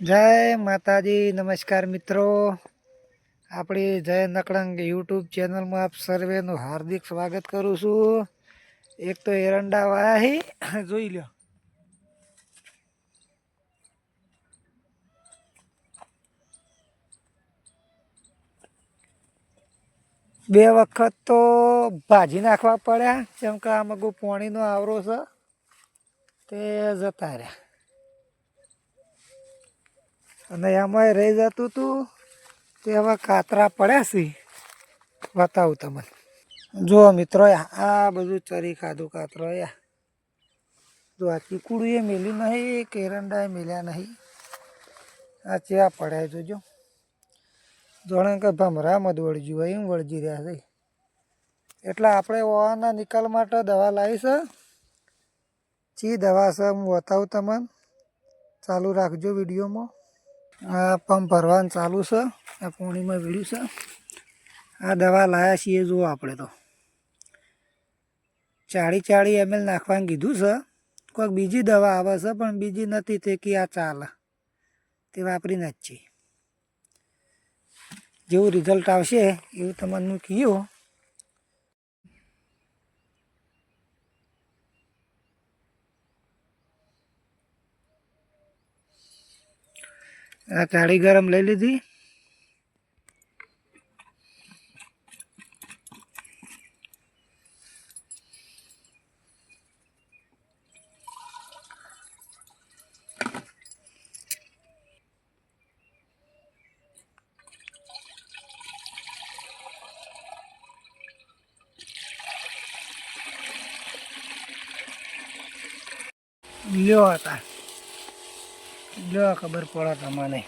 જય માતાજી, નમસ્કાર મિત્રો. આપણી જય નકળંગ યુટ્યુબ ચેનલમાં આપ સર્વેનું હાર્દિક સ્વાગત કરું છું. એક તો એરંડા વાયા જોઈ લ્યો. બે વખત તો ભાજી નાખવા પડ્યા, જેમ કે આ મગું પાણીનો આવરો છે, તે જતા રહ્યા. અને એમાંય રહી જતું હતું તે હવે કાતરા પડ્યા છે. બતાવું તમને. જો મિત્રો, આ બધું ચરી ખાધું કાતરો યા જો આ ચીકુડું એ મેલ્યું નહીં કેરંડા મેલ્યા નહીં. આ ચેવા પડ્યા જોજો જોણે કે ભમરામાં જ વળજ્યું હોય, એમ વળજી રહ્યા છે. એટલે આપણે ઓવાના નિકાલ માટે દવા લાવી છે. ચી દવા છે, હું બતાવું તમને. ચાલુ રાખજો વિડીયોમાં. આ પંપ ભરવાનું ચાલુ છે. આ પોણીમાં વીડ્યું છે. આ દવા લાયા છીએ જુઓ આપણે તો. ચાળી ચાળી એમએલ નાખવાનું કીધું છે. કોઈક બીજી દવા આવે છે, પણ બીજી નથી તે કે આ ચાલે. તે વાપરીને જ છીએ જેવું રિઝલ્ટ આવશે એવું તમને કહીએ આ કાળી ગરમ લઈ લીધી. લ્યો હતા લ્યો ખબર પડે તમને